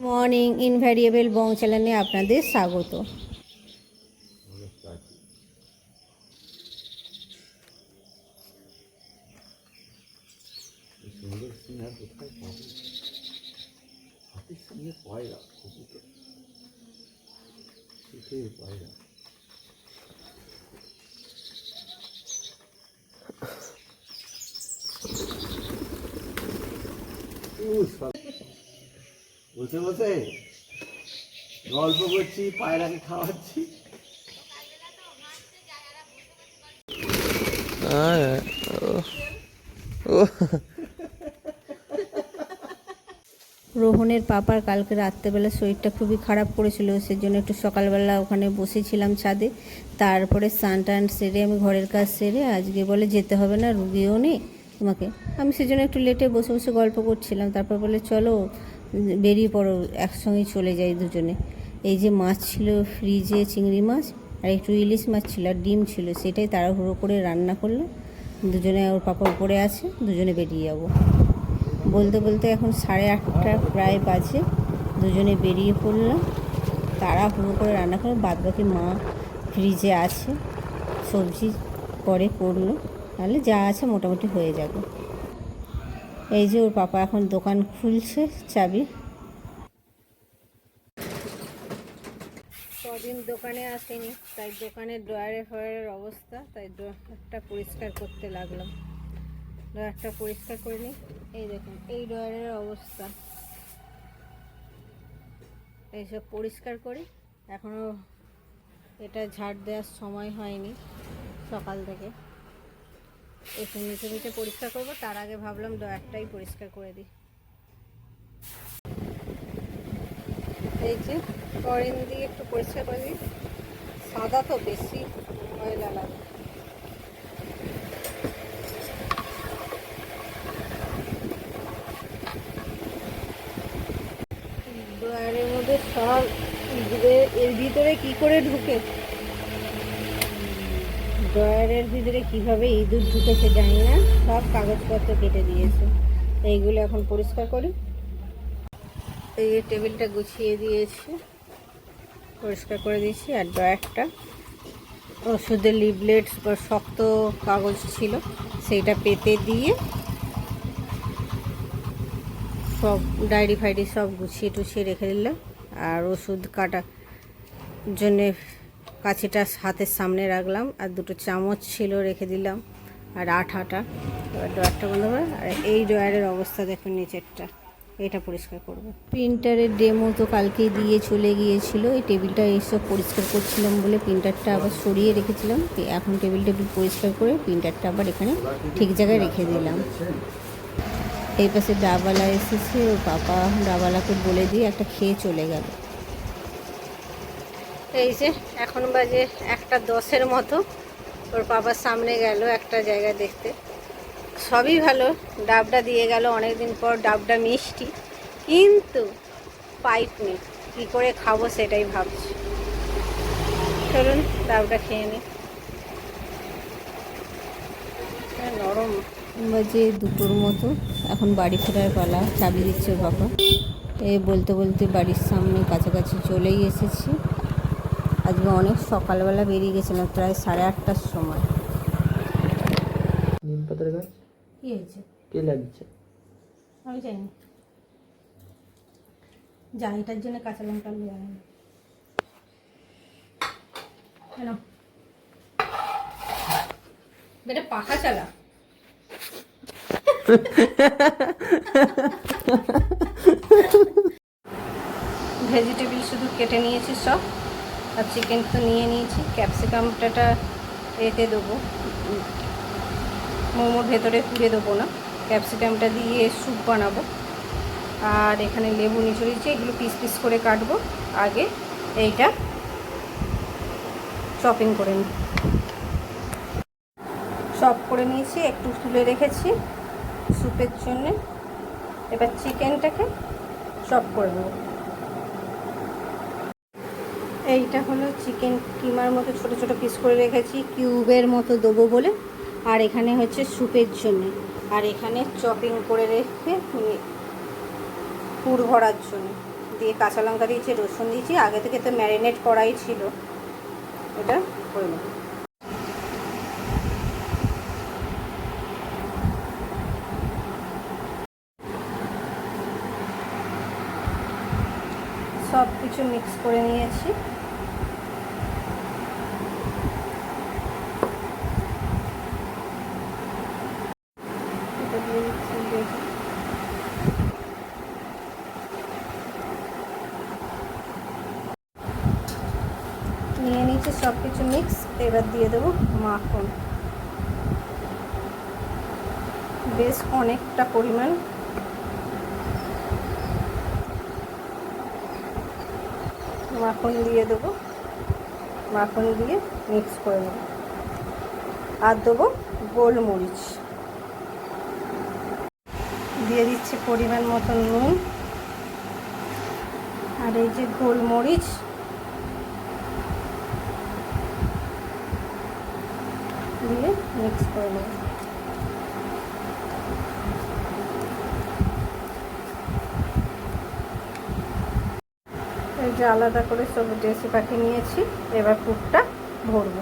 Morning invariable বং চ্যানেলে আপনাদের স্বাগত এই বসে বসে গল্প করছি পায়রাকে খাওয়াচ্ছি। রোহনের পাপার কালকে রাত্রেবেলা শরীরটা খুবই খারাপ করেছিল সেজন্য একটু সকালবেলা ওখানে বসেছিলাম ছাদে। তারপরে স্নান টান সেরে আমি ঘরের কাজ সেরে আজকে বলে যেতে হবে না রুগীও নেই তোমাকে। আমি সেজন্য একটু লেটে বসে বসে গল্প করছিলাম তারপর বলে চলো বেরিয়ে পড়ো, একসঙ্গেই চলে যাই দুজনে। এই যে মাছ ছিল, ফ্রিজে চিংড়ি মাছ, আর একটু ইলিশ মাছ ছিল, আর ডিম ছিল, সেটাই তাড়াহুড়ো করে রান্না করল। দুজনে, ওর পাপা উপরে আছে, দুজনে বেরিয়ে যাব। বলতে বলতে এখন সাড়ে আটটা, প্রায় বাজে। দুজনে বেরিয়ে পড়লাম তারা হুড়ো করে রান্না করে বাদ বাকি মা ফ্রিজে আছে, সবজি পরে করল। তাহলে যা আছে মোটামুটি হয়ে যাবে। এই যে ওর পাপা এখন দোকান খুলছে চাবি। কদিন দোকানে আসেনি, তাই দোকানের ড্রয়ারে ফয়ারের অবস্থা, তাই ড্রয়ারটা পরিষ্কার করতে লাগলাম। ড্রয়ারটা পরিষ্কার করে নিই। এই দেখুন, এই ড্রয়ারের অবস্থা। এইসব পরিষ্কার করি। এখনও এটা ঝাড় দেওয়ার সময় হয়নি সকাল থেকে। একটু নিচে নিচে পরিষ্কার করব, তার আগে ভাবলাম ড্রয়ারটাই পরিষ্কার করে দিই। এই যে করিন দিয়ে একটু পরিষ্কার করে দিই সাদা তো বেশি ময়লা লাগে। ড্রয়ারের মধ্যে সব এর ভিতরে কি করে ঢুকে? ড্রয়ারের ভিতরে কীভাবে ইঁদুর ঢুকেছে জানি না, সব কাগজপত্র কেটে দিয়েছে। এইগুলো এখন পরিষ্কার করি এই যে টেবিলটা গুছিয়ে দিয়েছি, পরিষ্কার করে দিয়েছি, আর ড্রয়ারটা। ওষুধের লিভলেট বা শক্ত কাগজ ছিল, সেইটা পেতে দিয়ে সব ডায়েরি ফাইরি সব গুছিয়ে টুছিয়ে রেখে দিলাম। আর ওষুধ কাটা জন্যে কাছিটা হাতের সামনে রাখলাম আর দুটো চামচ ছিল রেখে দিলাম আর আঠাটা এবার ড্রয়ারটা বন্ধ করে। আর এই ড্রয়ারের অবস্থা দেখুন নিচেরটা। এটা পরিষ্কার করব। প্রিন্টারের ডেমো তো কালকেই দিয়ে চলে গিয়েছিল। এই টেবিলটা এইসব পরিষ্কার করছিলাম বলে প্রিন্টারটা আবার সরিয়ে রেখেছিলাম। এখন টেবিল টেবিল পরিষ্কার করে প্রিন্টারটা আবার এখানে ঠিক জায়গায় রেখে দিলাম। এই পাশে ডাবালা এসেছে। ওর পাপা ডাবালাকে বলে দিয়ে একটা খেয়ে চলে গেল। এই যে এখন বাজে একটা দশের মতো। ওর বাবার সামনে গেল একটা জায়গা দেখতে। সবই ভালো ডাবটা দিয়ে গেল অনেকদিন পর ডাবটা মিষ্টি। কিন্তু পাইপ নেই কী করে খাব সেটাই ভাবছি। চলুন ডাবটা খেয়ে নিই হ্যাঁ, নরম। বাজে দুটোর মতো। এখন বাড়ি ফেরার পালা চাবি দিচ্ছে বাবা। এই বলতে বলতে বাড়ির সামনে কাছাকাছি চলেই এসেছি। আজকে অনেক সকালবেলা বেরিয়ে গেছিলাম প্রায় সাড়ে আটটার সময়। নিম পাতার গাছ? কী হয়েছে? কে লাগিয়েছে? আমি জানি। যা এটার জন্য কাঁচা লঙ্কা নিয়ে আনি কেন? বেটা পাখা চালা। ভেজিটেবল শুধু কেটে নিয়েছি সব। আর চিকেন তো নিয়ে নিয়েছি। ক্যাপসিকামটা এতে দেবো। মোমোর ভেতরে পুড়ে দেবো না। ক্যাপসিকামটা দিয়ে স্যুপ বানাবো। আর এখানে লেবু নিচড়িয়েছি এগুলো পিস পিস করে কাটবো। আগে এইটা চপিং করে নিই। চপ করে নিয়েছি, একটু তুলে রেখেছি স্যুপের জন্যে। এবার চিকেনটাকে চপ করে নেব। এইটা হলো চিকেন কিমার মতো ছোট ছোট পিস করে রেখেছি, কিউবের মতো দেবো বলে। আর এখানে হচ্ছে স্যুপের জন্য। আর এখানে চপিং করে রেখে পুর ভরার জন্য। দিয়ে কাঁচা লঙ্কা দিয়েছি, রসুন দিয়েছি, আগে থেকে তো ম্যারিনেট করাই ছিল। এটা করে নেব। সব কিছু মিক্স করে নিয়েছি এটা দিয়ে দিচ্ছি দেখি। নিয়ে নিয়েছি সব কিছু মিক্স এবার দিয়ে দেবো মাখন। বেশ অনেকটা পরিমাণ। মাখন দিয়ে দেবো। মাখন দিয়ে মিক্স করে নেব। আর দেবো গোলমরিচ। দিয়ে দিচ্ছি পরিমাণ মতো নুন। আর এই যে গোলমরিচ দিয়ে মিক্স করে নেব যে আলাদা করে সব ডেসি পাখি নিয়েছি, এবার পুরটা ভরবো।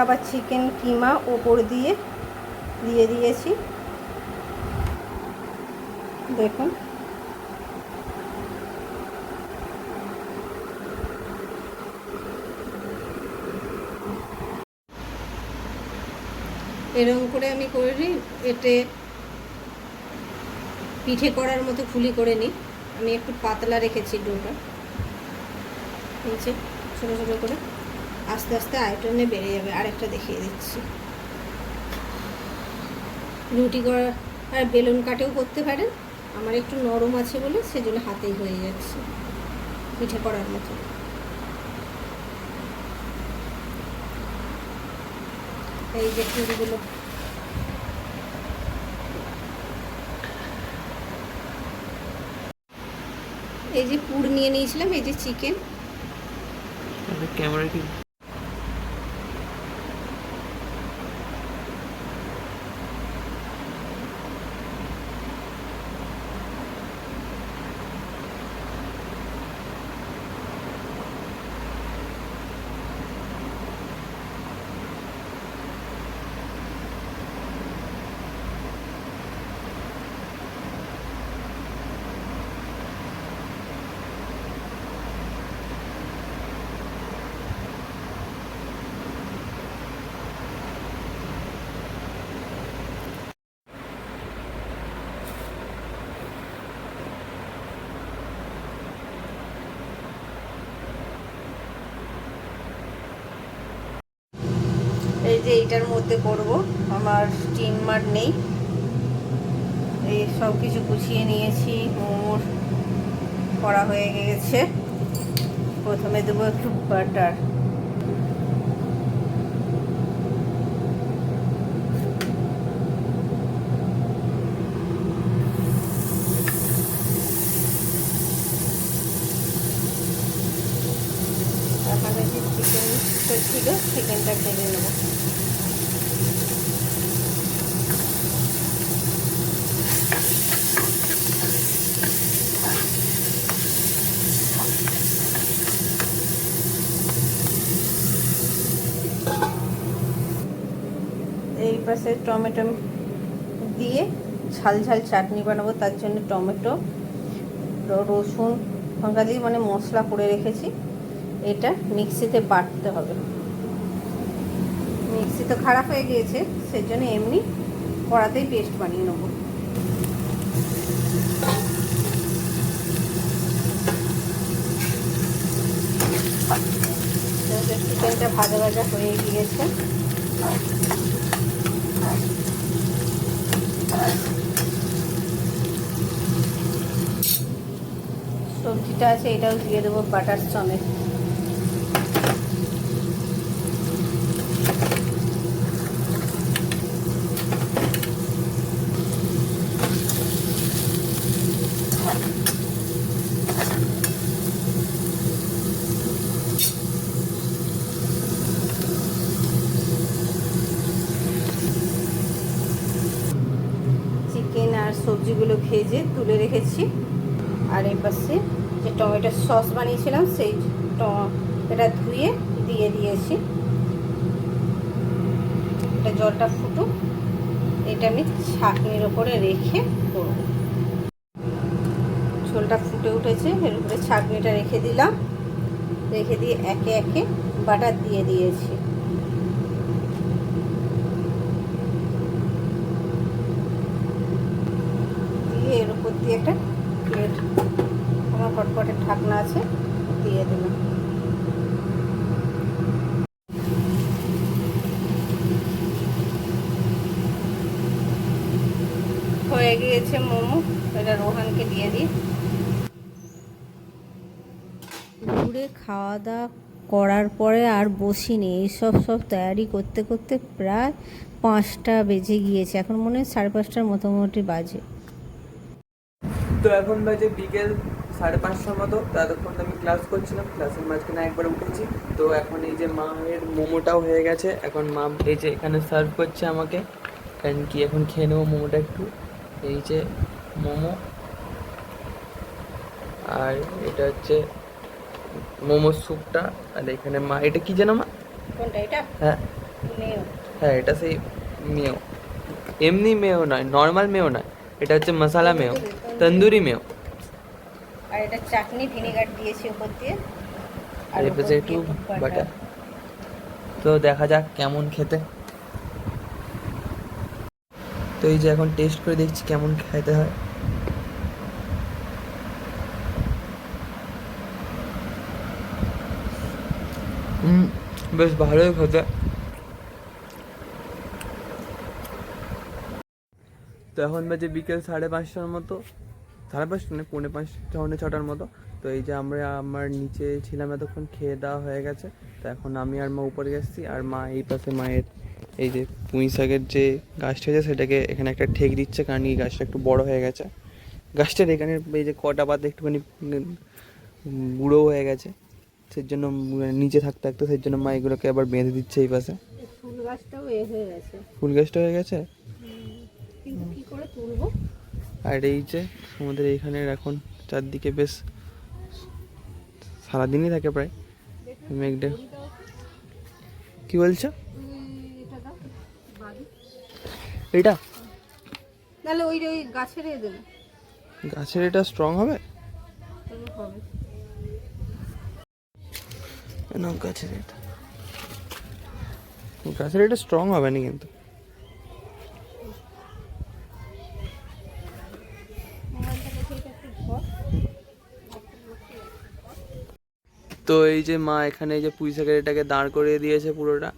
আবার চিকেন কিমা ওপর দিয়ে দিয়ে দিয়েছি। দেখুন। এরকম করে আমি করে নিই, এতে পিঠে করার মতো ফুলি করে নিই। আমি একটু পাতলা রেখেছি ডোটা। নিচে ছোটো ছোটো করে আস্তে আস্তে আয়টনে বেড়ে যাবে। আরেকটা দেখিয়ে দিচ্ছি। রুটি করা আর বেলুন কাটেও করতে পারেন। আমার একটু নরম আছে বলে সেজন্য হাতেই হয়ে যাচ্ছে। পিঠে করার মতো। এই যে এই যে পুর নিয়ে নিয়েছিলাম এই যে চিকেন। ক্যামেরা কি যে এইটার মধ্যে করব। আমার স্টিমার নেই। এই সব কিছু গুছিয়ে নিয়েছি, মোমোর করা হয়ে গেছে। প্রথমে দেবো একটু বাটার। চিকেন ছিল চিকেনটা ভেজে নেব এই পাশে টমেটো দিয়ে ঝাল ঝাল চাটনি বানাবো, তার জন্য টমেটো রসুন, লঙ্কা দিয়ে মানে মশলা করে রেখেছি। এটা মিক্সিতে বাটতে হবে। মিক্সি তো খারাপ হয়ে গিয়েছে, সেজন্য এমনি কড়াতেই পেস্ট বানিয়ে নেব। চিকেনটা ভাজা ভাজা হয়ে গিয়েছে। সবজিটা আছে এটাও দিয়ে দেবো বাটার সমেত সবজিগুলো ভেজে তুলে রেখেছি। আর এই পাশে যে টমেটোর সস বানিয়েছিলাম, সেই এটা ধুয়ে দিয়ে দিয়েছি। এটা জলটা ফুটুক। এটা আমি ছাঁকনির ওপরে রেখে করব। ঝোলটা ফুটে উঠেছে, এর উপরে ছাঁকনিটা রেখে দিলাম। রেখে দিয়ে একে একে বাটার দিয়ে দিয়েছি দিয়ে এর উপর দিয়ে একটা প্লেট আমার হটপটের ঢাকনা আছে, দিয়ে দিলাম। হয়ে গিয়েছে মোমো এটা রোহানকে দিয়ে দিই। দুপুরে খাওয়া দাওয়া করার পরে আর বসিনি, এইসব সব তৈরি করতে করতে প্রায় পাঁচটা বেজে গিয়েছে, এখন মনে হয় সাড়ে পাঁচটার মোটামুটি বাজে। তো এখন বাজে বিকেল সাড়ে পাঁচটার মতো। ততক্ষণ আমি ক্লাস করছিলাম ক্লাসের মাঝখানে একবার উঠেছি। তো এখন এই যে মায়ের মোমোটাও হয়ে গেছে। এখন মা এই যে এখানে সার্ভ করছে আমাকে। কারণ কি এখন খেয়ে নেব মোমোটা একটু। এই যে মোমো। আর এটা হচ্ছে মোমো স্যুপটা। আর এখানে মা এটা কি জানো মা? কোনটা এটা? হ্যাঁ। হ্যাঁ এটা সেই মেও এমনি মেও নয় নর্মাল মেও নয়। এটা হচ্ছে মশালা মেও তন্দুরি মেও আর এটা চাটনি ভিনেগার দিয়েছি উপর দিয়ে। আর এপাশে একটু বাটার। তো দেখা যাক কেমন খেতে। তো এই যে এখন টেস্ট করে দেখছি কেমন খেতে হয়। বেশ ভালোই খেতে। তো এখন বাজে বিকেল সাড়ে পাঁচটার মতো সাড়ে পাঁচটা না পৌনে পাঁচটা পৌনে ছটার মতো। তো এই যে আমরা আমার নিচে ছিলাম এতক্ষণ খেয়ে দেওয়া হয়ে গেছে। তো এখন আমি আর মা উপরে গেছি আর মা এই পাশে মায়ের এই যে পুঁই শাকের যে গাছটা আছে সেটাকে এখানে একটা ঠেক দিচ্ছে কারণ এই গাছটা একটু বড় হয়ে গেছে। গাছটার এখানে এই যে কটা পাতা একটুখানি বুড়ো হয়ে গেছে সেই জন্য নিচে থাকতে থাকতে সেই জন্য মা এগুলোকে আবার বেঁধে দিচ্ছে এই পাশে। ফুল গাছটাও হয়ে গেছে। ফুল গাছটা হয়ে গেছে? আর এই যে আমাদের এইখানে এখন চারদিকে বেশ সারাদিনই থাকে প্রায়। মেঘটা। কি বলছো? এটা নাহলে ওই ওই গাছের দেবো। গাছের এটা স্ট্রং হবে? গাছের এটা। গাছের এটা স্ট্রং হবে না কিন্তু। তো এই যে মা এখানে এই যে পুঁই শাকের এটাকে দাঁড় করিয়ে দিয়েছে পুরোটা।